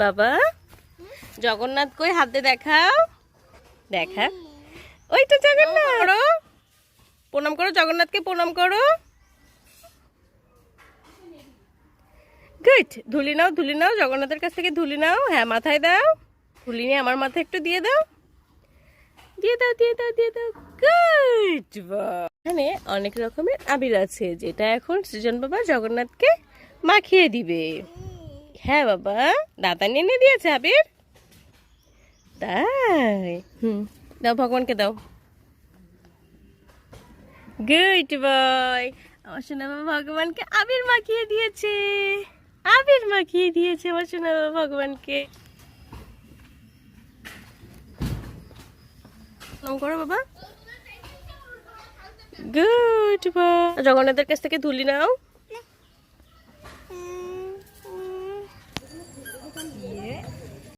বাবা জগন্নাথ কই? হাতে দেখাও। দেখা। ওইটা জগন্নাথ। করো। প্রণাম করো জগন্নাথকে প্রণাম করো। গুড ধুলি নাও ধুলি নাও জগন্নাথের কাছ থেকে ধুলি নাও। হ্যাঁ মাথায় দাও। ধুলি নিয়ে আমার মাথায় একটু দিয়ে দাও। দিয়ে দাও দিয়ে দাও দিয়ে দাও। গুড এখানে অনেক রকমের আবির আছে যেটা এখন সৃজন বাবা জগন্নাথকে মাখিয়ে দিবে। হ্যাঁ বাবা। দাদা নিয়ে দিয়েছে আবির। তাই? হুম, দাও ভগবানকে দাও। গুড বয় আমার সোনা বাবা ভগবানকে আবির মাখিয়ে দিয়েছে। আবির মাখিয়ে দিয়েছে আমার সোনা বাবা ভগবানকে। বাবা। গুড বয় জগন্নাথের কাছ থেকে ধুলি নাও।